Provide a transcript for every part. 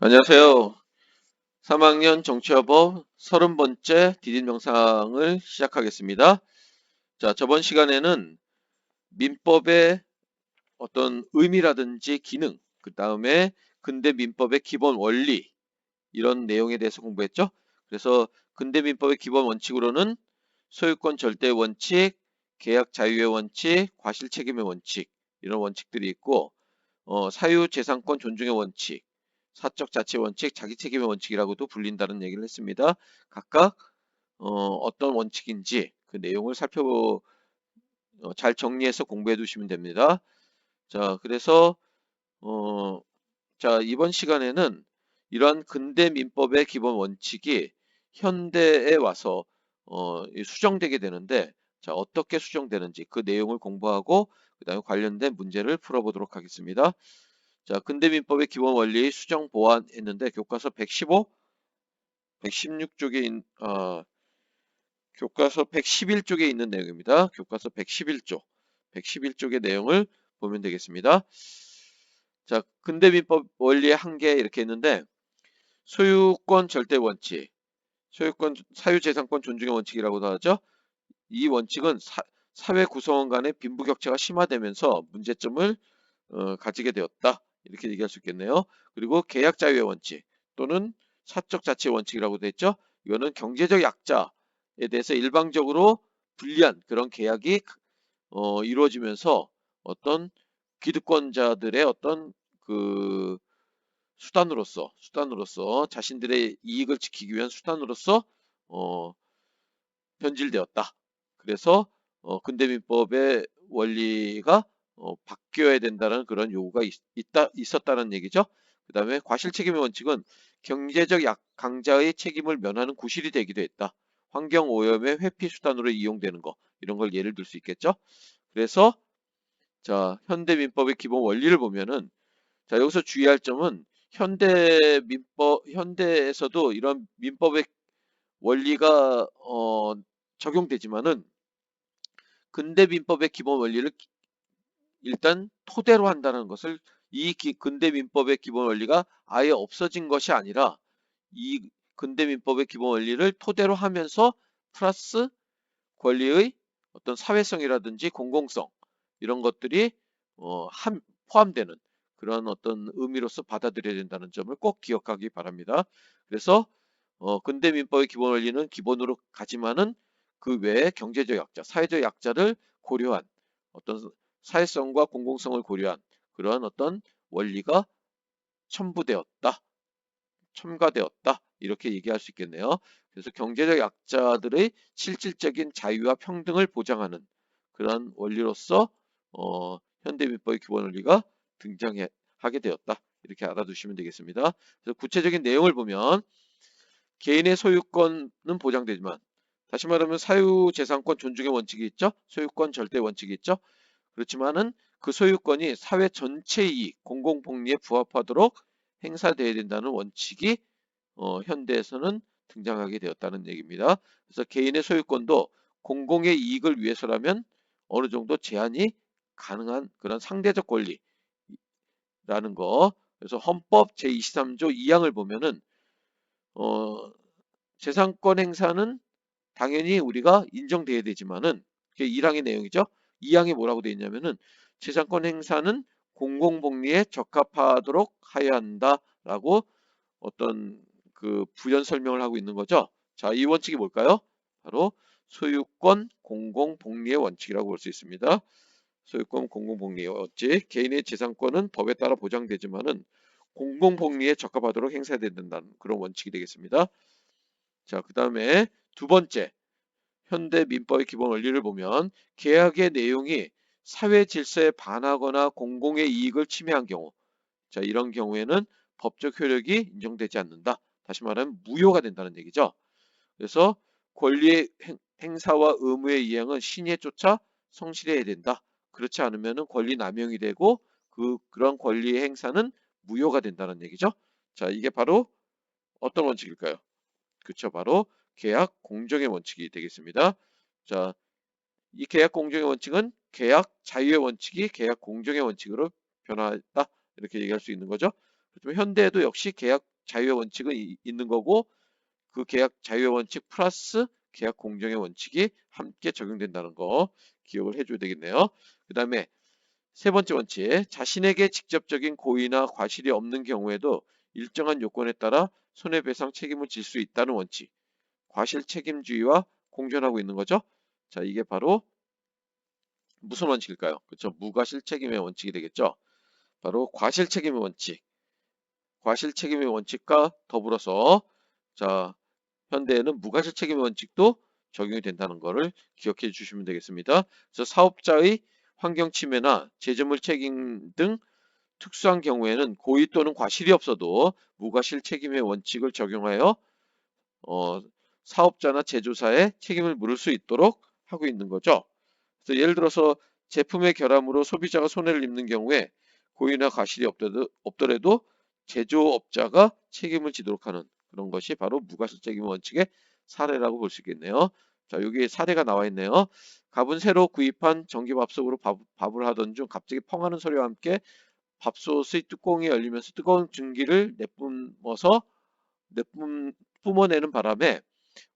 안녕하세요. 3학년 정치화법 30번째 디딤 영상을 시작하겠습니다. 자, 저번 시간에는 민법의 어떤 의미라든지 기능, 그 다음에 근대 민법의 기본 원리 이런 내용에 대해서 공부했죠. 그래서 근대 민법의 기본 원칙으로는 소유권 절대 원칙, 계약 자유의 원칙, 과실 책임의 원칙 이런 원칙들이 있고 어, 사유재산권 존중의 원칙, 사적 자치 원칙, 자기 책임의 원칙이라고도 불린다는 얘기를 했습니다. 각각 어, 떤 원칙인지 그 내용을 살펴보 어, 잘 정리해서 공부해 두시면 됩니다. 자, 그래서 어, 자 이번 시간에는 이러한 근대 민법의 기본 원칙이 현대에 와서 어, 수정되게 되는데 자 어떻게 수정되는지 그 내용을 공부하고 그 다음에 관련된 문제를 풀어보도록 하겠습니다. 자 근대민법의 기본 원리 수정 보완했는데 교과서 115, 116쪽에 있, 어, 교과서 111쪽에 있는 내용입니다. 교과서 111쪽, 111쪽의 내용을 보면 되겠습니다. 자, 근대민법 원리의 한계 이렇게 했는데 소유권 절대 원칙, 소유권 사유재산권 존중의 원칙이라고도 하죠. 이 원칙은 사, 사회 구성원 간의 빈부격차가 심화되면서 문제점을 어, 가지게 되었다. 이렇게 얘기할 수 있겠네요. 그리고 계약 자유의 원칙 또는 사적 자치 원칙이라고도 했죠. 이거는 경제적 약자에 대해서 일방적으로 불리한 그런 계약이 어, 이루어지면서 어떤 기득권자들의 어떤 그 수단으로서 수단으로서 자신들의 이익을 지키기 위한 수단으로서 어, 변질되었다. 그래서 어, 근대민법의 원리가 어, 바뀌어야 된다는 그런 요구가 있, 있다, 있었다는 얘기죠. 그 다음에 과실 책임의 원칙은 경제적 약, 강자의 책임을 면하는 구실이 되기도 했다. 환경 오염의 회피 수단으로 이용되는 거 이런 걸 예를 들 수 있겠죠. 그래서 자 현대 민법의 기본 원리를 보면은 자 여기서 주의할 점은 현대 민법 현대에서도 이런 민법의 원리가 어, 적용되지만은 근대 민법의 기본 원리를 일단 토대로 한다는 것을 이 근대 민법의 기본 원리가 아예 없어진 것이 아니라 이 근대 민법의 기본 원리를 토대로 하면서 플러스 권리의 어떤 사회성이라든지 공공성 이런 것들이 어, 한, 포함되는 그런 어떤 의미로서 받아들여야 된다는 점을 꼭 기억하기 바랍니다. 그래서 어, 근대 민법의 기본 원리는 기본으로 가지만은 그 외에 경제적 약자, 사회적 약자를 고려한 어떤 사회성과 공공성을 고려한 그러한 어떤 원리가 첨부되었다. 첨가되었다. 이렇게 얘기할 수 있겠네요. 그래서 경제적 약자들의 실질적인 자유와 평등을 보장하는 그런 원리로서 어, 현대 민법의 기본 원리가 등장하게 되었다. 이렇게 알아두시면 되겠습니다. 그래서 구체적인 내용을 보면 개인의 소유권은 보장되지만 다시 말하면 사유재산권 존중의 원칙이 있죠. 소유권 절대 원칙이 있죠. 그렇지만은 그 소유권이 사회 전체 이익, 공공복리에 부합하도록 행사되어야 된다는 원칙이 어, 현대에서는 등장하게 되었다는 얘기입니다. 그래서 개인의 소유권도 공공의 이익을 위해서라면 어느 정도 제한이 가능한 그런 상대적 권리라는 거. 그래서 헌법 제23조 2항을 보면은 어, 재산권 행사는 당연히 우리가 인정돼야 되지만은 그게 1항의 내용이죠. 2항에 뭐라고 되어 있냐면은 재산권 행사는 공공복리에 적합하도록 하여야 한다라고 어떤 그 부연 설명을 하고 있는 거죠. 자, 이 원칙이 뭘까요? 바로 소유권 공공복리의 원칙이라고 볼 수 있습니다. 소유권 공공복리의 원칙. 개인의 재산권은 법에 따라 보장되지만은 공공복리에 적합하도록 행사해야 된다는 그런 원칙이 되겠습니다. 자, 그 다음에 두 번째, 현대 민법의 기본 원리를 보면 계약의 내용이 사회 질서에 반하거나 공공의 이익을 침해한 경우 자 이런 경우에는 법적 효력이 인정되지 않는다. 다시 말하면 무효가 된다는 얘기죠. 그래서 권리의 행사와 의무의 이행은 신의에 쫓아 성실해야 된다. 그렇지 않으면 권리 남용이 되고 그 그런 권리의 행사는 무효가 된다는 얘기죠. 자 이게 바로 어떤 원칙일까요? 그렇죠. 바로 계약 공정의 원칙이 되겠습니다. 자, 이 계약 공정의 원칙은 계약 자유의 원칙이 계약 공정의 원칙으로 변화했다. 이렇게 얘기할 수 있는 거죠. 그럼 현대에도 역시 계약 자유의 원칙은 이- 있는 거고 그 계약 자유의 원칙 플러스 계약 공정의 원칙이 함께 적용된다는 거 기억을 해줘야 되겠네요. 그 다음에 세 번째 원칙, 자신에게 직접적인 고의나 과실이 없는 경우에도 일정한 요건에 따라 손해배상 책임을 질 수 있다는 원칙. 과실 책임주의와 공존하고 있는 거죠. 자, 이게 바로 무슨 원칙일까요? 그렇죠. 무과실 책임의 원칙이 되겠죠. 바로 과실 책임의 원칙. 과실 책임의 원칙과 더불어서 자, 현대에는 무과실 책임의 원칙도 적용이 된다는 것을 기억해 주시면 되겠습니다. 그래서 사업자의 환경 침해나 제조물 책임 등 특수한 경우에는 고의 또는 과실이 없어도 무과실 책임의 원칙을 적용하여 어, 사업자나 제조사의 책임을 물을 수 있도록 하고 있는 거죠. 그래서 예를 들어서 제품의 결함으로 소비자가 손해를 입는 경우에 고의나 과실이 없더라도, 없더라도 제조업자가 책임을 지도록 하는 그런 것이 바로 무과실 책임 원칙의 사례라고 볼 수 있겠네요. 자, 여기 사례가 나와 있네요. 갑은 새로 구입한 전기밥솥으로 밥, 밥을 하던 중 갑자기 펑하는 소리와 함께 밥솥의 뚜껑이 열리면서 뜨거운 증기를 내뿜어서 내뿜 뿜어내는 바람에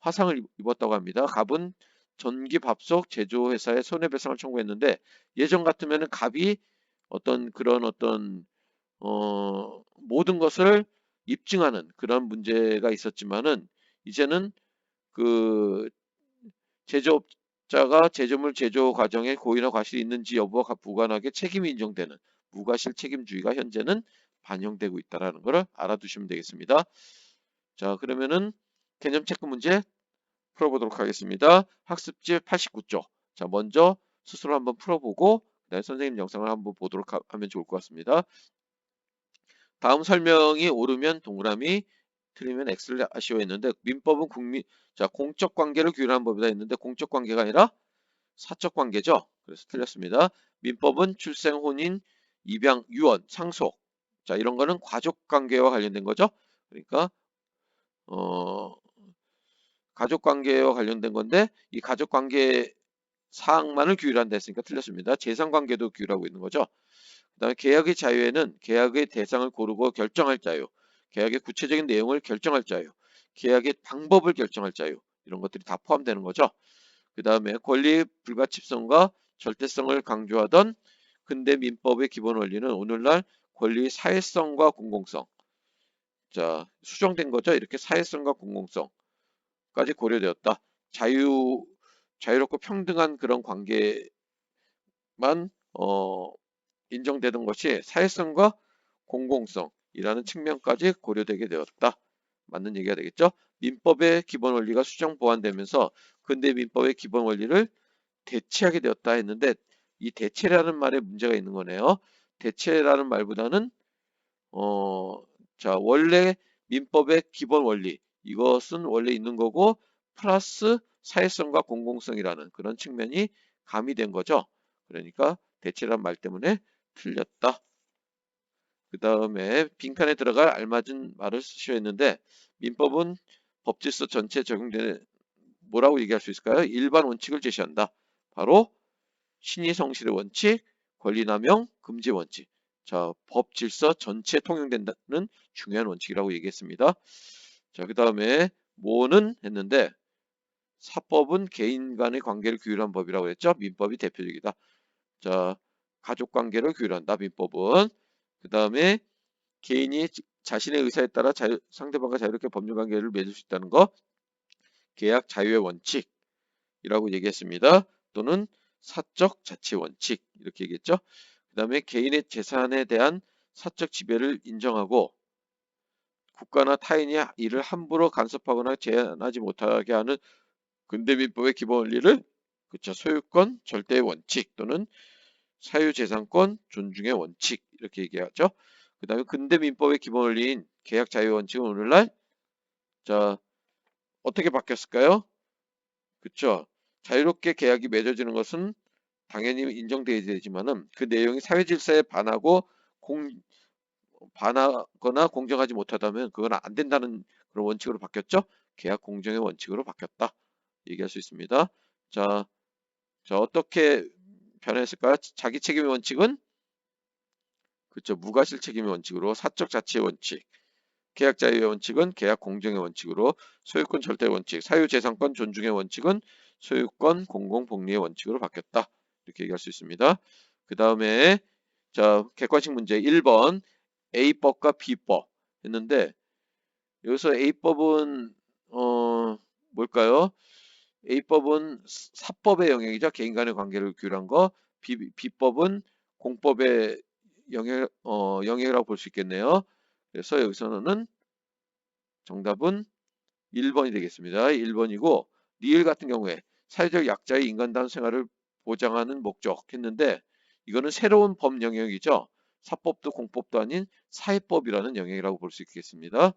화상을 입- 입었다고 합니다. 갑은 전기밥솥 제조회사에 손해배상을 청구했는데 예전 같으면 갑이 어떤 그런 어떤 어, 모든 것을 입증하는 그런 문제가 있었지만은 이제는 그 제조업자가 제조물 제조 과정에 고의나 과실이 있는지 여부와 무관하게 책임이 인정되는 무과실 책임주의가 현재는 반영되고 있다는 것을 알아두시면 되겠습니다. 자, 그러면은 개념 체크 문제 풀어보도록 하겠습니다. 학습지 89쪽. 자, 먼저 스스로 한번 풀어보고 그다음에 선생님 영상을 한번 보도록 하, 면 좋을 것 같습니다. 다음 설명이 옳으면 동그라미, 틀리면 X를 하시오 했는데 민법은 국민 자 공적 관계를 규율하는 법이다 했는데 공적 관계가 아니라 사적 관계죠. 그래서 틀렸습니다. 민법은 출생, 혼인, 입양, 유언, 상속 자 이런 거는 가족 관계와 관련된 거죠. 그러니까 어 가족 관계와 관련된 건데 이 가족 관계 사항만을 규율한다 했으니까 틀렸습니다. 재산 관계도 규율하고 있는 거죠. 그 다음에 계약의 자유에는 계약의 대상을 고르고 결정할 자유, 계약의 구체적인 내용을 결정할 자유, 계약의 방법을 결정할 자유 이런 것들이 다 포함되는 거죠. 그 다음에 권리의 불가침성과 절대성을 강조하던 근대 민법의 기본 원리는 오늘날 권리의 사회성과 공공성 자 수정된 거죠. 이렇게 사회성과 공공성 까지 고려되었다. 자유 자유롭고 평등한 그런 관계만 어, 인정되는 것이 사회성과 공공성이라는 측면까지 고려되게 되었다. 맞는 얘기가 되겠죠? 민법의 기본 원리가 수정 보완되면서 근대 민법의 기본 원리를 대체하게 되었다 했는데 이 대체라는 말에 문제가 있는 거네요. 대체라는 말보다는 어, 자 원래 민법의 기본 원리 이것은 원래 있는 거고 플러스 사회성과 공공성이라는 그런 측면이 가미된 거죠. 그러니까 대체란 말 때문에 틀렸다. 그 다음에 빈칸에 들어갈 알맞은 말을 쓰셔야 했는데 민법은 법질서 전체에 적용되는 뭐라고 얘기할 수 있을까요? 일반 원칙을 제시한다. 바로 신의 성실의 원칙, 권리남용 금지 원칙. 자, 법 질서 전체에 통용된다는 중요한 원칙이라고 얘기했습니다. 자, 그 다음에 뭐는 했는데 사법은 개인 간의 관계를 규율한 법이라고 했죠. 민법이 대표적이다. 자, 가족 관계를 규율한다. 민법은. 그 다음에 개인이 자신의 의사에 따라 자유, 상대방과 자유롭게 법률 관계를 맺을 수 있다는 거 계약 자유의 원칙이라고 얘기했습니다. 또는 사적 자치 원칙 이렇게 얘기했죠. 그 다음에 개인의 재산에 대한 사적 지배를 인정하고 국가나 타인이 이를 함부로 간섭하거나 제한하지 못하게 하는 근대민법의 기본 원리를 그쵸 소유권 절대의 원칙 또는 사유재산권 존중의 원칙 이렇게 얘기하죠. 그 다음에 근대민법의 기본 원리인 계약 자유 원칙은 오늘날 자 어떻게 바뀌었을까요? 그쵸 자유롭게 계약이 맺어지는 것은 당연히 인정되어야 되지만은 그 내용이 사회 질서에 반하고 공 반하거나 공정하지 못하다면 그건 안 된다는 그런 원칙으로 바뀌었죠. 계약 공정의 원칙으로 바뀌었다. 얘기할 수 있습니다. 자, 자 어떻게 변했을까요? 자기 책임의 원칙은 그쵸 무과실 책임의 원칙으로 사적 자치의 원칙 계약 자유의 원칙은 계약 공정의 원칙으로 소유권 절대 원칙 사유 재산권 존중의 원칙은 소유권 공공 복리의 원칙으로 바뀌었다 이렇게 얘기할 수 있습니다 그 다음에 자 객관식 문제 1번 A법과 B법 했는데 여기서 A법은 어 뭘까요? A법은 사법의 영역이죠. 개인 간의 관계를 규율한 거. B, B법은 공법의 영역, 어, 영역이라고 볼 수 있겠네요. 그래서 여기서는 정답은 1번이 되겠습니다. 1번이고 리을 같은 경우에 사회적 약자의 인간다운 생활을 보장하는 목적 했는데 이거는 새로운 법 영역이죠. 사법도 공법도 아닌 사회법이라는 영역이라고 볼 수 있겠습니다.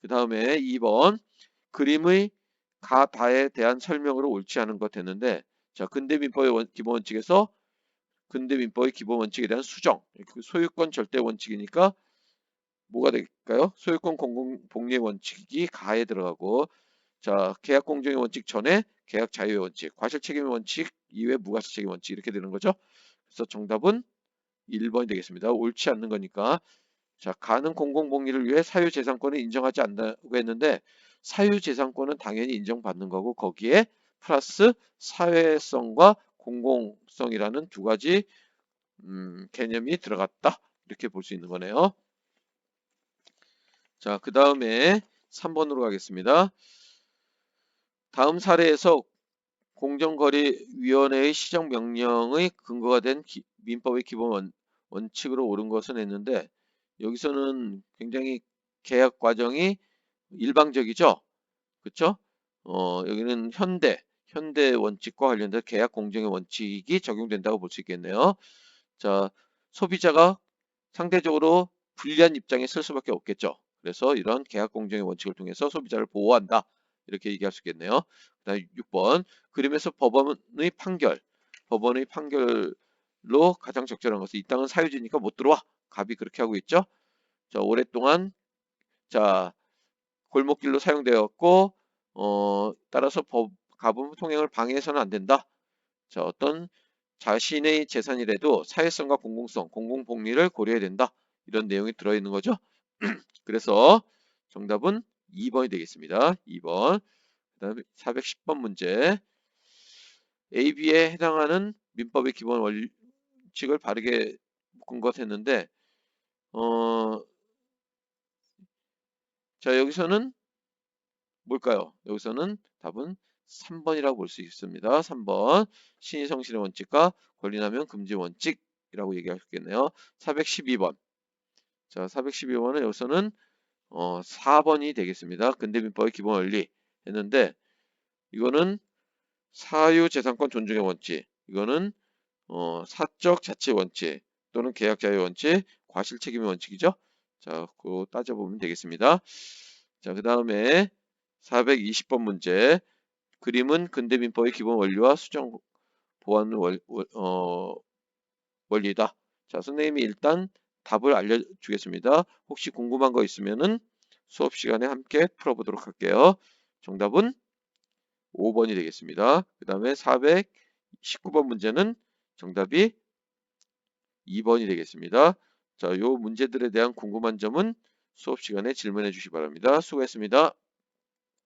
그 다음에 2번 그림의 가 다에 대한 설명으로 옳지 않은 것 됐는데 자 근대민법의 기본 원칙에서 근대민법의 기본 원칙에 대한 수정 그 소유권 절대 원칙이니까 뭐가 될까요? 소유권 공공복리의 원칙이 가에 들어가고 자 계약 공정의 원칙 전에 계약 자유의 원칙 과실 책임의 원칙 이외 무과실 책임 원칙 이렇게 되는 거죠. 그래서 정답은 1번이 되겠습니다. 옳지 않는 거니까 자 가는 공공복리를 위해 사유재산권을 인정하지 않는다고 했는데 사유재산권은 당연히 인정받는 거고 거기에 플러스 사회성과 공공성이라는 두 가지 음, 개념이 들어갔다 이렇게 볼 수 있는 거네요. 자, 그 다음에 3번으로 가겠습니다. 다음 사례에서 공정거래위원회의 시정명령의 근거가 된 기, 민법의 기본 원, 원칙으로 옳은 것은 했는데 여기서는 굉장히 계약 과정이 일방적이죠. 그렇죠? 어, 여기는 현대, 현대 원칙과 관련된 계약 공정의 원칙이 적용된다고 볼 수 있겠네요. 자, 소비자가 상대적으로 불리한 입장에 설 수밖에 없겠죠. 그래서 이런 계약 공정의 원칙을 통해서 소비자를 보호한다. 이렇게 얘기할 수 있겠네요. 그다음 6번 그림에서 법원의 판결, 법원의 판결로 가장 적절한 것은 이 땅은 사유지니까 못 들어와. 갑이 그렇게 하고 있죠. 자, 오랫동안 자 골목길로 사용되었고 어, 따라서 법 가분 통행을 방해해서는 안 된다. 자, 어떤 자신의 재산이라도 사회성과 공공성, 공공복리를 고려해야 된다. 이런 내용이 들어있는 거죠. 그래서 정답은 2번이 되겠습니다. 2번. 그 다음에 410번 문제. AB에 해당하는 민법의 기본 원칙을 바르게 묶은 것 했는데 어, 자 여기서는 뭘까요? 여기서는 답은 3번이라고 볼 수 있습니다. 3번 신의 성실의 원칙과 권리나면 금지 원칙이라고 있겠네요. 412번 자 412번은 여기서는 어, 4번이 되겠습니다. 근대민법의 기본 원리 했는데 이거는 사유재산권 존중의 원칙 이거는 어, 사적 자치 원칙 또는 계약 자유 원칙 과실 책임의 원칙이죠. 자, 그거 따져보면 되겠습니다. 자, 그 다음에 420번 문제. 그림은 근대민법의 기본 원리와 수정 보완 원, 어, 원리다. 자, 선생님이 일단 답을 알려주겠습니다. 혹시 궁금한 거 있으면은 수업 시간에 함께 풀어보도록 할게요. 정답은 5번이 되겠습니다. 그 다음에 419번 문제는 정답이 2번이 되겠습니다. 자, 요 문제들에 대한 궁금한 점은 수업 시간에 질문해 주시 기 바랍니다. 수고했습니다.